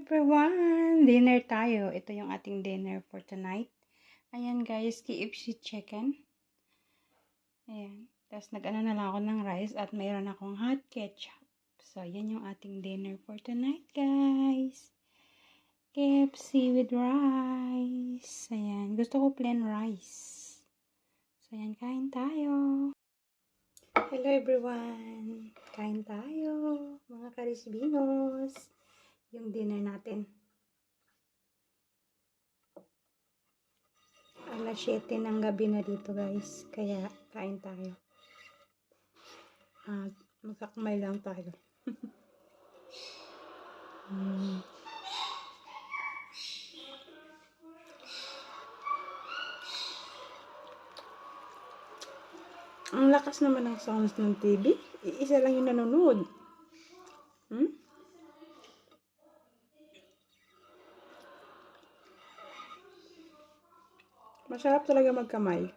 everyone! Dinner tayo. Ito yung ating dinner for tonight. Ayan guys, KFC chicken. Ayan. Tapos nag-ano na lang ako ng rice at mayroon akong hot ketchup. So, yan yung ating dinner for tonight guys. KFC with rice. Ayan. Gusto ko plain rice. So, ayan. Kain tayo. Hello everyone! Kain tayo, mga karisbinos. Yung dinner natin. Alas 7 ng gabi na dito guys. Kaya kain tayo. At magkakamay lang tayo. mm. Ang lakas naman ng sounds ng TV. Isa lang yung nanonood. Hmm? Masarap talaga magkamay.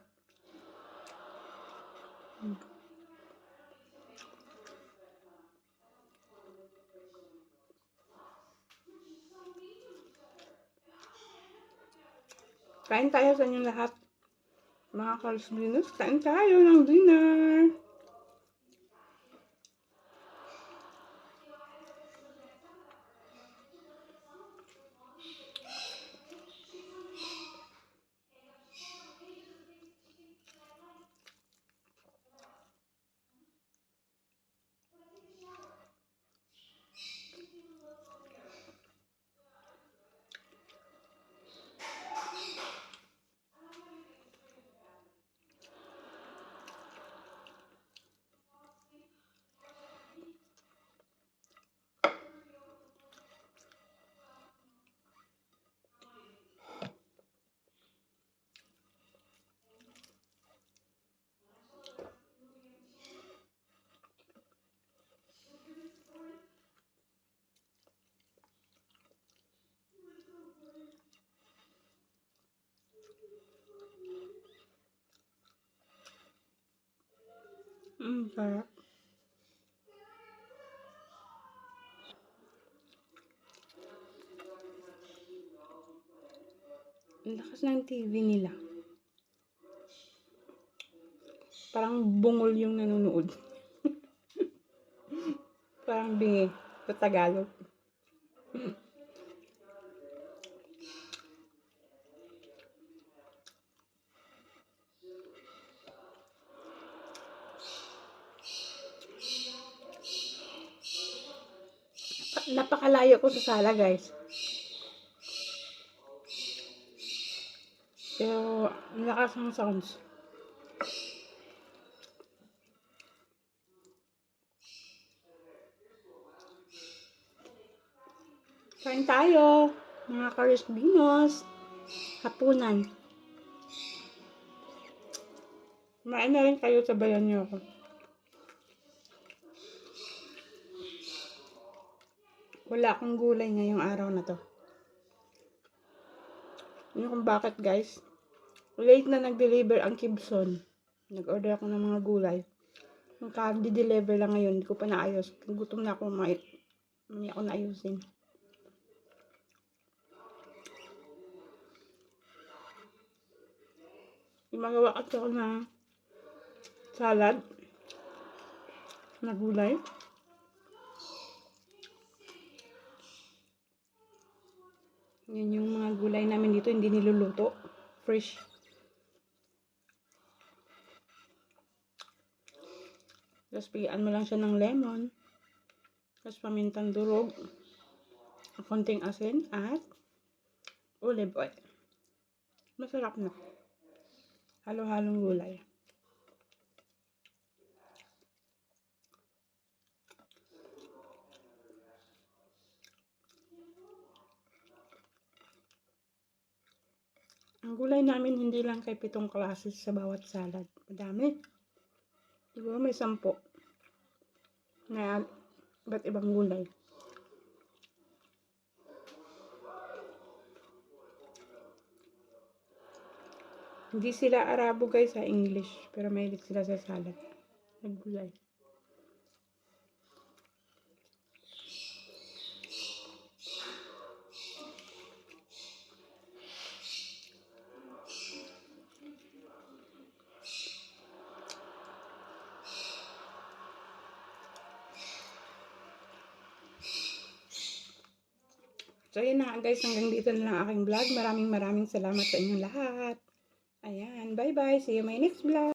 Kain tayo sa inyong lahat. Mga kalsbinos, kain tayo ng dinner. Mm. Ang lakas ng TV nila. Parang bungol yung nanonood. Parang bingi sa Tagalog. napakalayo ko sa sala, guys. Pero, ang lakas ng sounds. Kain tayo, mga karisbinos. Hapunan. Kumain na rin kayo, sabayan niyo ako. Wala akong gulay ngayong araw na to. Yun kung bakit guys. Late na nag-deliver ang Kibson. Nag-order ako ng mga gulay. Yung deliver lang ngayon. Hindi ko pa naayos. Gutom na ako. May, may ako naayusin. Gumagawa kasi ako ng salad na gulay. Yan yung mga gulay namin dito, hindi niluluto. Fresh. Tapos pigian mo lang siya ng lemon. Tapos pamintang durog. Konting asin at olive oil. Masarap na. Halo-halong gulay. Ang gulay namin hindi lang kay pitong klase sa bawat salad. Madami. Siguro may sampo. Na iba't ibang gulay. Hindi sila Arabo guys sa English. Pero mahilig sila sa salad. Naggulay. So, yun na nga guys. Hanggang dito na lang aking vlog. Maraming maraming salamat sa inyong lahat. Ayan. Bye-bye. See you my next vlog.